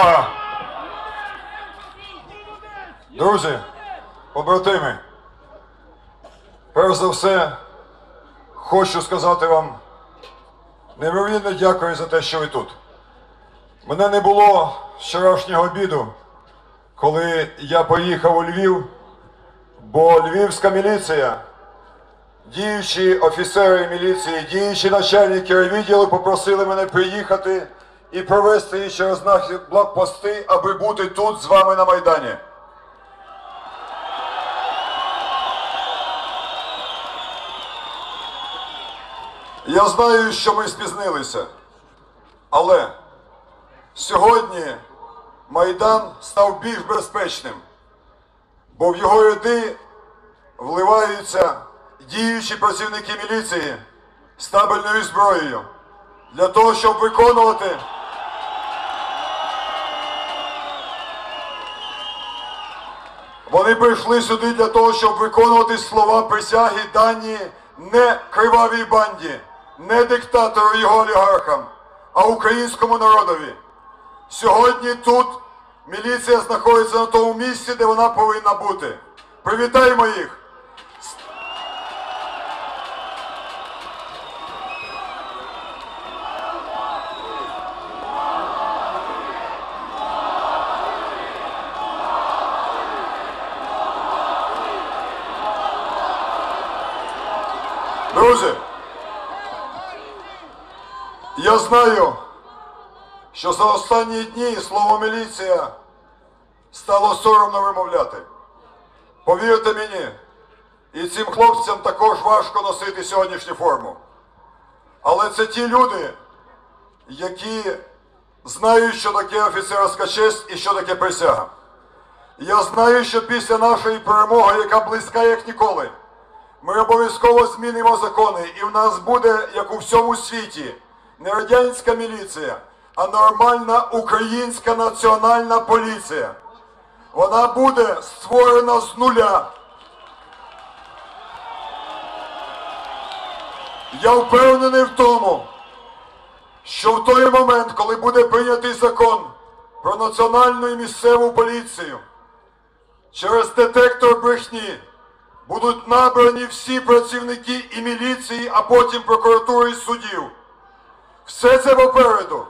увага! Друзі, побратими, перш за все, хочу сказати вам неймовірно дякую за те, що ви тут. Мене не було вчорашнього обіду, коли я поїхав у Львів, бо львівська міліція. Діючі офіцери міліції, діючі начальники відділу попросили мене приїхати і провести її через наші блокпости, аби бути тут з вами на Майдані. Я знаю, що ми спізнилися, але сьогодні Майдан став більш безпечним, бо в його ряди вливаються діючі працівники міліції з табельною зброєю для того, щоб виконувати. Вони прийшли сюди для того, щоб виконувати слова присяги дані не кривавій банді, не диктатору його олігархам, а українському народові. Сьогодні тут міліція знаходиться на тому місці, де вона повинна бути. Привітаємо їх! Друзі, я знаю, що за останні дні слово міліція стало соромно вимовляти. Повірте мені, і цим хлопцям також важко носити сьогоднішню форму. Але це ті люди, які знають, що таке офіцерська честь і що таке присяга. Я знаю, що після нашої перемоги, яка близька як ніколи, ми обов'язково змінимо закони, і в нас буде, як у всьому світі, не радянська міліція, а нормальна українська національна поліція. Вона буде створена з нуля. Я впевнений в тому, що в той момент, коли буде прийнятий закон про національну і місцеву поліцію, через детектор брехні будуть набрані всі працівники і міліції, а потім прокуратури і судів. Все це попереду.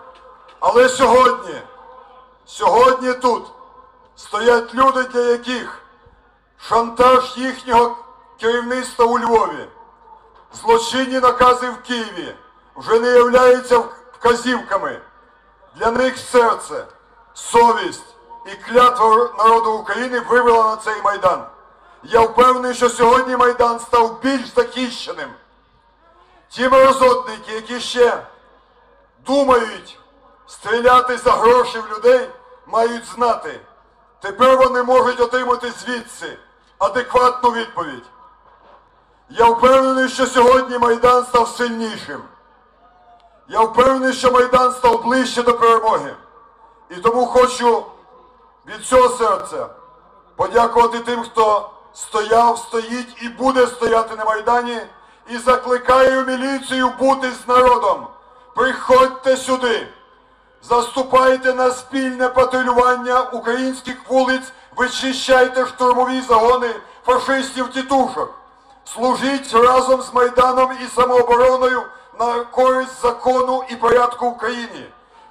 Але сьогодні, сьогодні тут стоять люди, для яких шантаж їхнього керівництва у Львові, злочинні накази в Києві вже не являються вказівками. Для них серце, совість і клятва народу України вивела на цей майдан. Я впевнений, що сьогодні Майдан став більш захищеним. Ті мерзотники, які ще думають стріляти за гроші в людей, мають знати. Тепер вони можуть отримати звідси адекватну відповідь. Я впевнений, що сьогодні Майдан став сильнішим. Я впевнений, що Майдан став ближче до перемоги. І тому хочу від цього серця подякувати тим, хто стояв, стоїть і буде стояти на Майдані, і закликаю міліцію бути з народом. Приходьте сюди, заступайте на спільне патрулювання українських вулиць, вичищайте штурмові загони фашистів-тітушок. Служіть разом з Майданом і самообороною на користь закону і порядку в країні.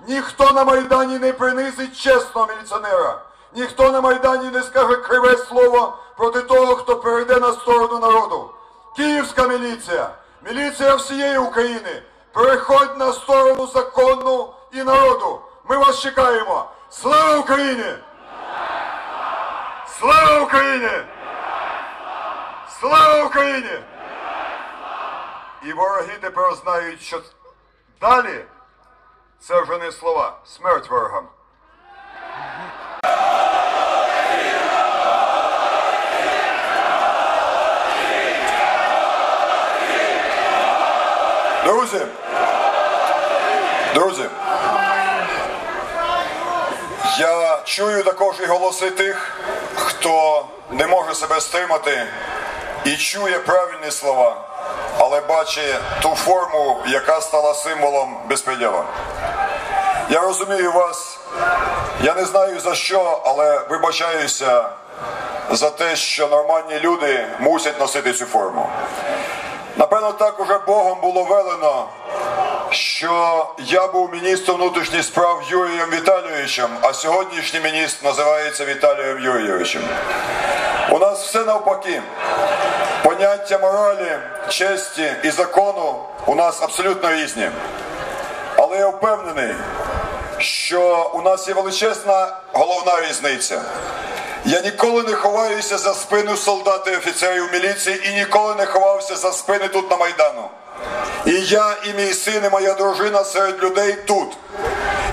Ніхто на Майдані не принизить чесного міліціонера. Ніхто на Майдані не скаже криве слово проти того, хто перейде на сторону народу. Київська міліція, міліція всієї України. Переходь на сторону закону і народу. Ми вас чекаємо. Слава Україні! Слава Україні! Слава Україні! І вороги тепер знають, що далі це вже не слова. Смерть ворогам. Друзі, друзі, я чую також і голоси тих, хто не може себе стримати і чує правильні слова, але бачить ту форму, яка стала символом безпреділа. Я розумію вас, я не знаю за що, але вибачаюся за те, що нормальні люди мусять носити цю форму. Напевно, так уже Богом було велено, що я був міністром внутрішніх справ Юрієм Віталійовичем, а сьогоднішній міністр називається Віталієм Юрійовичем. У нас все навпаки. Поняття моралі, честі і закону у нас абсолютно різні. Але я впевнений, що у нас є величезна головна різниця. Я ніколи не ховаюся за спину солдата і офіцерів міліції і ніколи не ховався за спини тут на Майдану. І я, і мій син, і моя дружина серед людей тут.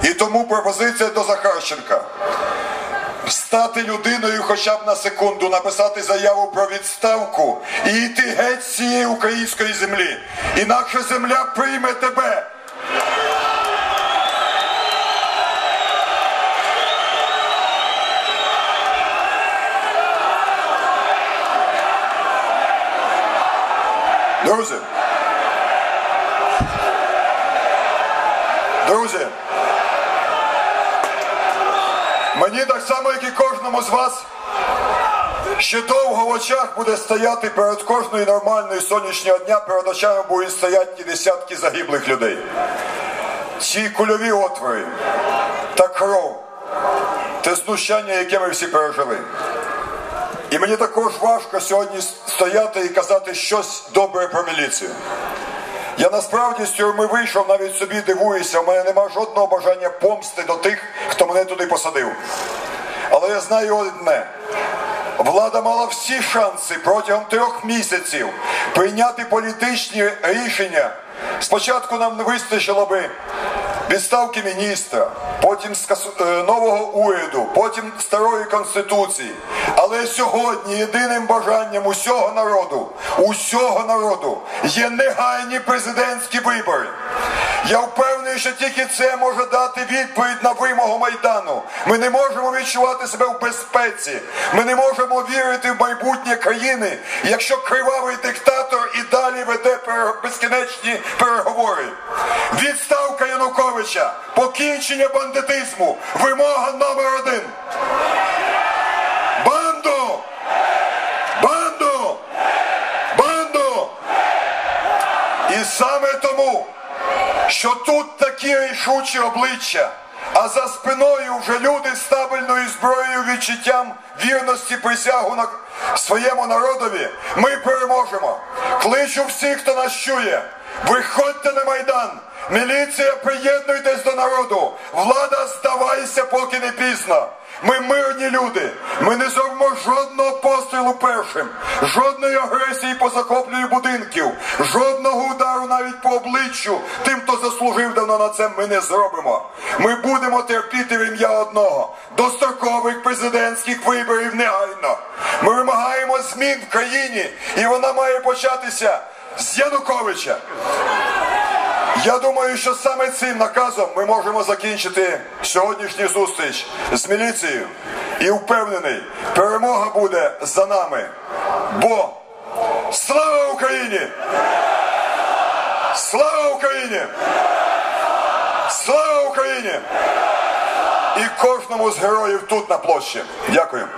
І тому пропозиція до Захарченка. Стати людиною хоча б на секунду, написати заяву про відставку і йти геть з цієї української землі. Інакше земля прийме тебе. Друзі. Друзі. Мені так само, як і кожному з вас, ще довго в очах буде стояти перед кожною нормальною сонячного дня, перед очами будуть стояти десятки загиблих людей. Ці кульові отвори та кров, те знущання, яке ми всі пережили. І мені також важко сьогодні стояти і казати щось добре про міліцію. Я насправді з тюрми вийшов, навіть собі дивуюся, у мене нема жодного бажання помсти до тих, хто мене туди посадив. Але я знаю одне. Влада мала всі шанси протягом трьох місяців прийняти політичні рішення. Спочатку нам не вистачило би відставки міністра, потім нового уряду, потім старої конституції. Але сьогодні єдиним бажанням усього народу, усього народу є негайні президентські вибори. Я впевнений, що тільки це може дати відповідь на вимогу Майдану. Ми не можемо відчувати себе в безпеці. Ми не можемо вірити в майбутнє країни, якщо кривавий диктатор і далі веде безкінечні переговори. Відставка Януковича, покінчення бандитизму, вимога номер один. Банду! Банду! Банду! І саме тому що тут такі рішучі обличчя, а за спиною вже люди з табельною зброєю відчуттям вірності присягу на своєму народові, ми переможемо. Кличу всіх, хто нас чує. Виходьте на майдан. Міліція, приєднуйтесь до народу. Влада, здавайся, поки не пізно. Ми мирні люди. Ми не зробимо жодного пострілу першим, жодної агресії по захопленню будинків, жодного удару навіть по обличчю тим, хто заслужив давно на це, ми не зробимо. Ми будемо терпіти в ім'я одного дострокових президентських виборів негайно. Ми вимагаємо змін в країні, і вона має початися з Януковича. Я думаю, що саме цим наказом ми можемо закінчити сьогоднішню зустріч з міліцією і впевнений, перемога буде за нами. Бо слава Україні! Слава Україні! Слава Україні! І кожному з героїв тут на площі. Дякую.